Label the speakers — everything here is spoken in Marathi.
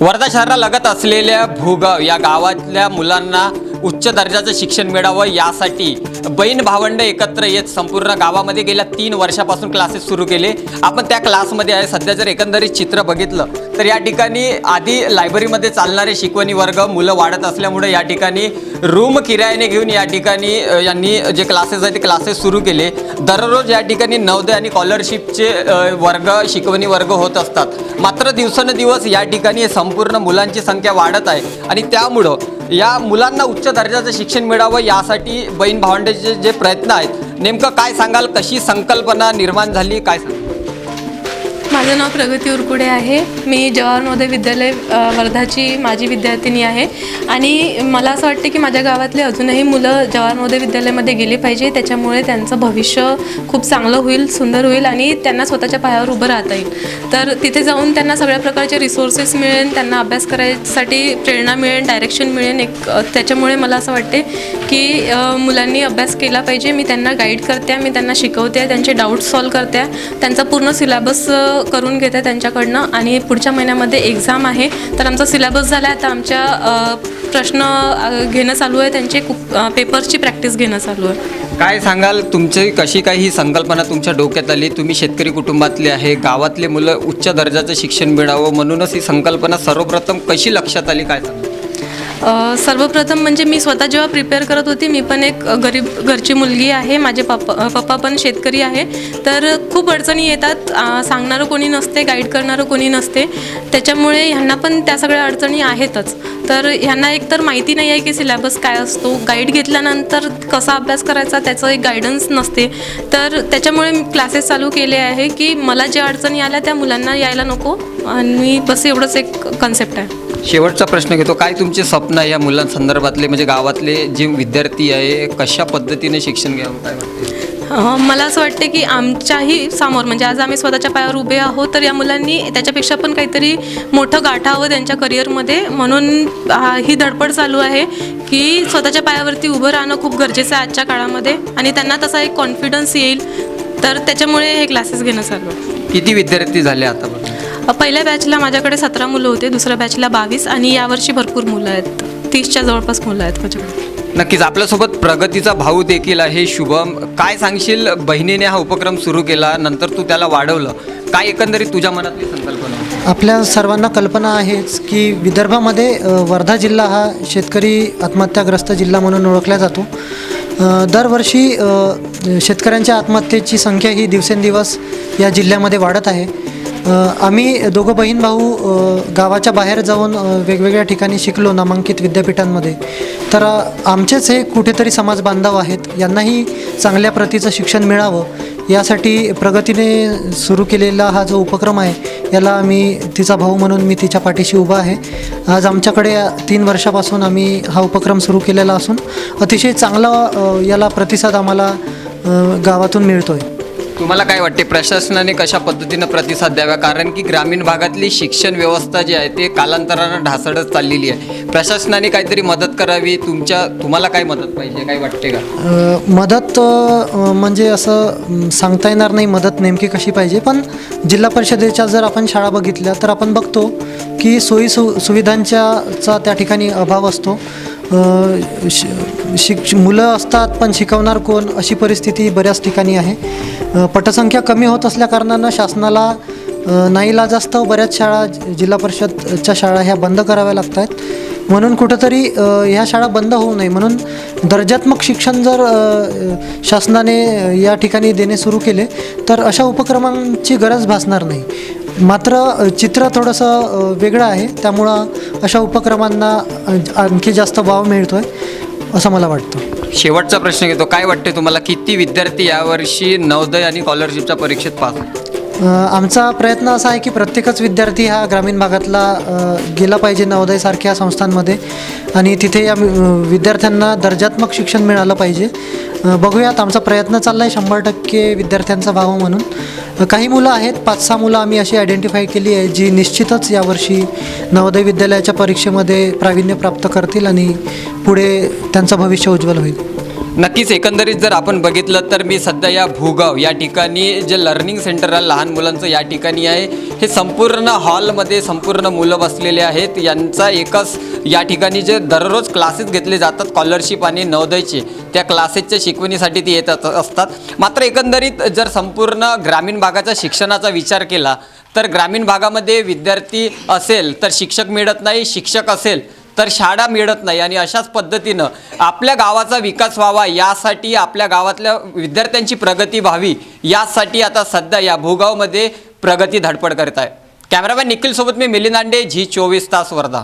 Speaker 1: वर्धा शहराला लगत असलेल्या भूगाव या गावातल्या मुलांना उच्च दर्जाचं शिक्षण मिळावं यासाठी बहीण भावंड एकत्र येत संपूर्ण गावामध्ये गेल्या तीन वर्षापासून क्लासेस सुरू केले. आपण त्या क्लासमध्ये आहे. सध्या जर एकंदरीत चित्र बघितलं तर या ठिकाणी आधी लायब्ररीमध्ये चालणारे शिकवणी वर्ग मुलं वाढत असल्यामुळे या ठिकाणी रूम किरायाने घेऊन या ठिकाणी यांनी जे क्लासेस आहेत ते क्लासेस सुरू केले. दररोज या ठिकाणी नवदे आणि स्कॉलरशिपचे वर्ग शिकवणी वर्ग होत असतात. मात्र दिवसेंदिवस या ठिकाणी संपूर्ण मुलांची संख्या वाढत आहे आणि त्यामुळं या मुलांना उच्च दर्जाचं शिक्षण मिळावं यासाठी बहीण भावंडाचे जे प्रयत्न आहेत नेमकं काय सांगाल? कशी संकल्पना निर्माण झाली? काय सांगाल?
Speaker 2: माझं नाव प्रगती उरकुडे आहे. मी जवाहर नवोदय विद्यालय वर्धाची माजी विद्यार्थिनी आहे. आणि मला असं वाटते की माझ्या गावातले अजूनही मुलं जवाहर नवोदय विद्यालयामध्ये गेली पाहिजे. त्याच्यामुळे त्यांचं भविष्य खूप चांगलं होईल सुंदर होईल आणि त्यांना स्वतःच्या पायावर उभं राहता येईल. तर तिथे जाऊन त्यांना सगळ्या प्रकारचे रिसोर्सेस मिळेल त्यांना अभ्यास करायसाठी प्रेरणा मिळेल डायरेक्शन मिळेल. एक त्याच्यामुळे मला असं वाटते की मुलांनी अभ्यास केला पाहिजे. मी त्यांना गाईड करते मी त्यांना शिकवते त्यांचे डाऊट सॉल्व करते. त्यांचा पूर्ण सिलेबस करून घेते त्यांच्याकडनं आणि पुढच्या महिन्यामध्ये एक्झाम आहे. तर आमचा सिलेबस झाला आहे आता आमच्या प्रश्न घेणं चालू आहे. त्यांचे पेपर्सची प्रॅक्टिस घेणं चालू आहे.
Speaker 1: काय सांगाल? तुमची कशी काही ही संकल्पना तुमच्या डोक्यात आली? तुम्ही शेतकरी कुटुंबातले आहे. गावातले मुलं उच्च दर्जाचं शिक्षण मिळावं म्हणूनच ही संकल्पना सर्वप्रथम कशी लक्षात आली? काय
Speaker 2: सांगा सर्वप्रथम म्हणजे मी स्वतः जेव्हा प्रिपेअर करत होती मी पण एक गरीब घरची मुलगी आहे. माझे पप्पा पप्पा पण शेतकरी आहे. तर खूप अडचणी येतात. सांगणारं कोणी नसते गाईड करणारं कोणी नसते. त्याच्यामुळे ह्यांना पण त्या सगळ्या अडचणी आहेतच. तर ह्यांना एकतर माहिती नाही आहे की सिलेबस काय असतो. गाईड घेतल्यानंतर कसा अभ्यास करायचा त्याचं एक गायडन्स नसते. तर त्याच्यामुळे मी क्लासेस चालू केले आहे की मला ज्या अडचणी आल्या त्या मुलांना यायला नको. आणि बस एवढंच एक कन्सेप्ट आहे.
Speaker 1: शेवटचा प्रश्न घेतो काय तुमचे स्वप्न आहे या मुलांसंदर्भातले म्हणजे गावातले जे विद्यार्थी आहे कशा पद्धतीने शिक्षण घ्यावं काय वाटते?
Speaker 2: मला असं वाटते की आमच्याही समोर म्हणजे आज आम्ही स्वतःच्या पायावर उभे आहोत तर या मुलांनी त्याच्यापेक्षा पण काहीतरी मोठं गाठावं त्यांच्या करिअरमध्ये. म्हणून हा, ही धडपड चालू आहे की स्वतःच्या पायावरती उभं राहणं खूप गरजेचं आहे आजच्या काळामध्ये आणि त्यांना तसा एक कॉन्फिडन्स येईल. तर त्याच्यामुळे हे क्लासेस घेणं चालू आहे.
Speaker 1: किती विद्यार्थी झाले आतापर्यंत?
Speaker 2: अ, पहिल्या बॅचला माझ्याकडे सतरा मुलं होते दुसऱ्या बॅचला बावीस आणि यावर्षी भरपूर मुलं आहेत. तीसच्या जवळपास मुलं आहेत माझ्याकडे.
Speaker 1: नक्कीच आपल्यासोबत प्रगतीचा भाऊ देखील आहे शुभम. काय सांगशील बहिणीने हा उपक्रम सुरू केला नंतर तू त्याला वाढवलं. काय एकंदरीत तुझ्या मनातली संकल्पना? होती?
Speaker 3: आपल्या सर्वांना कल्पना आहेच की विदर्भामध्ये अ, वर्धा जिल्हा हा शेतकरी आत्महत्याग्रस्त जिल्हा म्हणून ओळखला जातो. अ, दरवर्षी अ, शेतकऱ्यांच्या आत्महत्येची संख्या ही दिवसेंदिवस या जिल्ह्यामध्ये वाढत आहे. आम्ही दोघं बहीण भाऊ गावाच्या बाहेर जाऊन वेगवेगळ्या ठिकाणी शिकलो नामांकित विद्यापीठांमध्ये. तर आमचेच हे कुठेतरी समाज बांधव आहेत. यांनाही चांगल्या प्रतीचं शिक्षण मिळावं. यासाठी प्रगतीने सुरू केलेला हा जो उपक्रम आहे याला मी तिचा भाऊ म्हणून मी तिच्या पाठीशी उभा आहे. आज आमच्याकडे तीन वर्षापासून आम्ही हा उपक्रम सुरू केलेला असून अतिशय चांगला याला प्रतिसाद आम्हाला गावातून मिळतो आहे
Speaker 1: तुम्हाला काय वाटते प्रशासनाने कशा पद्धतीनं प्रतिसाद द्यावा? कारण की ग्रामीण भागातली शिक्षण व्यवस्था जी आहे ते कालांतरानं ढासळत चाललेली आहे. प्रशासनाने काहीतरी मदत करावी तुमच्या तुम्हाला काय मदत पाहिजे काय वाटते का?
Speaker 3: मदत म्हणजे असं सांगता येणार नाही मदत नेमकी कशी पाहिजे पण जिल्हा परिषदेच्या जर आपण शाळा बघितल्या तर आपण बघतो की सोयी सु सुविधांच्या चा त्या ठिकाणी अभाव असतो. श शिक मुलं असतात पण शिकवणार कोण? अशी परिस्थिती बऱ्याच ठिकाणी आहे. पटसंख्या कमी होत असल्याकारणानं शासनाला अ, नाईलाजास्तव बऱ्याच शाळा जिल्हा परिषदच्या शाळा ह्या बंद कराव्या लागत आहेत म्हणून कुठंतरी ह्या शाळा बंद होऊ नये. म्हणून दर्जात्मक शिक्षण जर शासनाने या ठिकाणी देणे सुरू केले तर अशा उपक्रमांची गरज भासणार नाही. मात्र चित्र थोडंसं वेगळं आहे. त्यामुळं अशा उपक्रमांना आणखी जास्त वाव मिळतो आहे असं मला वाटतं.
Speaker 1: शेवटचा प्रश्न घेतो. काय वाटते तुम्हाला? किती विद्यार्थी यावर्षी नवोदय आणि स्कॉलरशिपच्या परीक्षेत पास
Speaker 3: आमचा प्रयत्न असा आहे की प्रत्येकच विद्यार्थी हा ग्रामीण भागातला गेला पाहिजे नवोदयसारख्या संस्थांमध्ये. आणि तिथे या विद्यार्थ्यांना दर्जात्मक शिक्षण मिळालं पाहिजे. बघूयात आमचा प्रयत्न चालला आहे शंभर टक्के विद्यार्थ्यांचा भाव म्हणून. काही मुलं आहेत पाच सहा मुलं आम्ही अशी आयडेंटिफाय केली आहे जी निश्चितच यावर्षी नवोदय विद्यालयाच्या परीक्षेमध्ये प्रावीण्य प्राप्त करतील आणि पुढे त्यांचं भविष्य उज्ज्वल होईल.
Speaker 1: नक्कीच एकंदरीत जर आपण बघितलं तर मी सध्या या भूगाव या ठिकाणी जे लर्निंग सेंटर आहे लहान मुलांचं या ठिकाणी आहे. हे संपूर्ण हॉलमध्ये संपूर्ण मुलं बसलेले आहेत. यांचा एकच या ठिकाणी जे दररोज क्लासेस घेतले जातात स्कॉलरशिप आणि नवोदयचे त्या क्लासेसच्या शिकवणीसाठी ते येत असतात. मात्र एकंदरीत जर संपूर्ण ग्रामीण भागाच्या शिक्षणाचा विचार केला तर ग्रामीण भागामध्ये विद्यार्थी असेल तर शिक्षक मिळत नाही. शिक्षक असेल तर शाळा मिळत नाही आणि अशाच पद्धतीनं आपल्या गावाचा विकास व्हावा यासाठी आपल्या गावातल्या विद्यार्थ्यांची प्रगती व्हावी यासाठी आता सध्या या भूगावमध्ये प्रगती धडपड करत आहे कॅमेरामॅन निखिलसोबत मी मिलिंद झी चोवीस तास वर्धा.